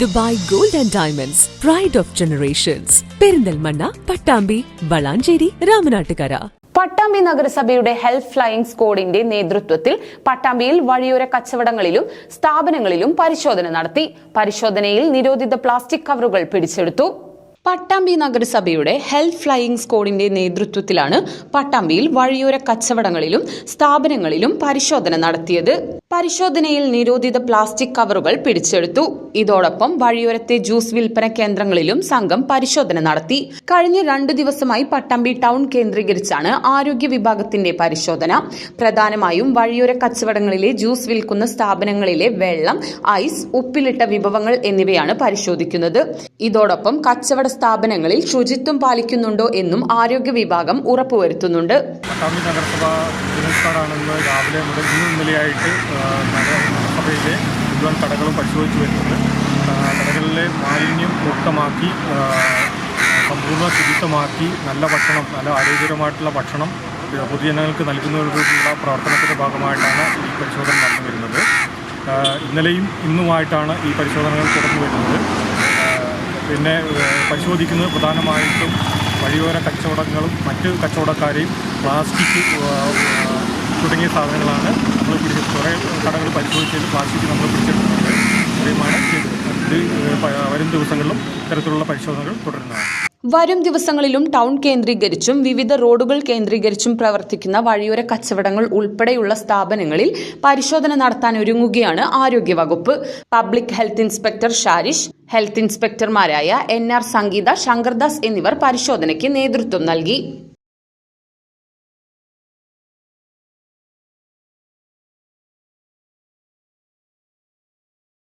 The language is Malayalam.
Dubai gold and diamonds pride of generations Perinthalmanna Pattambi Valanchery Ramanattukara. Pattambi നഗരസഭയുടെ ഹെൽത്ത് ഫ്ലൈയിങ് സ്ക്വാഡിന്റെ നേതൃത്വത്തിൽ പട്ടാമ്പിയിൽ വഴിയോര കച്ചവടങ്ങളിലും സ്ഥാപനങ്ങളിലും പരിശോധന നടത്തി. പരിശോധനയിൽ നിരോധിത പ്ലാസ്റ്റിക് കവറുകൾ പിടിച്ചെടുത്തു. പട്ടാമ്പി നഗരസഭയുടെ ഹെൽത്ത് ഫ്ലൈയിങ് സ്ക്വാഡിന്റെ നേതൃത്വത്തിലാണ് പട്ടാമ്പിയിൽ വഴിയോര കച്ചവടങ്ങളിലും സ്ഥാപനങ്ങളിലും പരിശോധന നടത്തിയത്. പരിശോധനയിൽ നിരോധിത പ്ലാസ്റ്റിക് കവറുകൾ പിടിച്ചെടുത്തു. ഇതോടൊപ്പം വഴിയോരത്തെ ജ്യൂസ് വിൽപ്പന കേന്ദ്രങ്ങളിലും സംഘം പരിശോധന നടത്തി. കഴിഞ്ഞ രണ്ടു ദിവസമായി പട്ടാമ്പി ടൗൺ കേന്ദ്രീകരിച്ചാണ് ആരോഗ്യ വിഭാഗത്തിന്റെ പരിശോധന. പ്രധാനമായും വഴിയോര കച്ചവടങ്ങളിലെ ജ്യൂസ് വിൽക്കുന്ന സ്ഥാപനങ്ങളിലെ വെള്ളം ഐസ് ഉപ്പിലിട്ട വിഭവങ്ങൾ എന്നിവയാണ് പരിശോധിക്കുന്നത്. ഇതോടൊപ്പം കച്ചവട സ്ഥാപനങ്ങളിൽ ശുചിത്വം പാലിക്കുന്നുണ്ടോ എന്നും ആരോഗ്യ വിഭാഗം ഉറപ്പുവരുത്തുന്നുണ്ട്. പട്ടാമ്പി രാവിലെ പരിശോധിച്ച് മാലിന്യം മുക്തമാക്കി സമ്പൂർണ ശുചിത്വമാക്കി നല്ല ഭക്ഷണം നല്ല ആരോഗ്യകരമായിട്ടുള്ള ഭക്ഷണം പൊതുജനങ്ങൾക്ക് നൽകുന്നതിനുള്ള പ്രവർത്തനത്തിന്റെ ഭാഗമായിട്ടാണ് ഈ പരിശോധന നടന്നു വരുന്നത് ഇന്നലെയും ഇന്നുമായിട്ടാണ് ഈ പരിശോധനകൾ തുടർന്നു വരുന്നത്. പിന്നെ പരിശോധിക്കുന്നത് പ്രധാനമായിട്ടും വഴിയോര കച്ചവടങ്ങളും മറ്റ് കച്ചവടക്കാരെയും പ്ലാസ്റ്റിക് തുടങ്ങിയ സാധനങ്ങളാണ് നമ്മൾ പിടിച്ച് കുറേ കടകൾ പരിശോധിച്ചത് പ്ലാസ്റ്റിക് നമ്മൾ പിടിച്ചെടുക്കുന്നുണ്ട്. ഇത്രയുമാണ് ചെയ്തത്. ഇത് വരും ദിവസങ്ങളിലും ഇത്തരത്തിലുള്ള പരിശോധനകൾ തുടരുന്നതാണ്. വരും ദിവസങ്ങളിലും ടൗൺ കേന്ദ്രീകരിച്ചും വിവിധ റോഡുകൾ കേന്ദ്രീകരിച്ചും പ്രവർത്തിക്കുന്ന വഴിയോര കച്ചവടങ്ങൾ ഉൾപ്പെടെയുള്ള സ്ഥാപനങ്ങളിൽ പരിശോധന നടത്താൻ ഒരുങ്ങുകയാണ് ആരോഗ്യവകുപ്പ്. Public health inspector Sharish health ഇൻസ്പെക്ടർമാരായ N R Sangeetha Shankardas എന്നിവർ പരിശോധനയ്ക്ക് നേതൃത്വം നൽകി.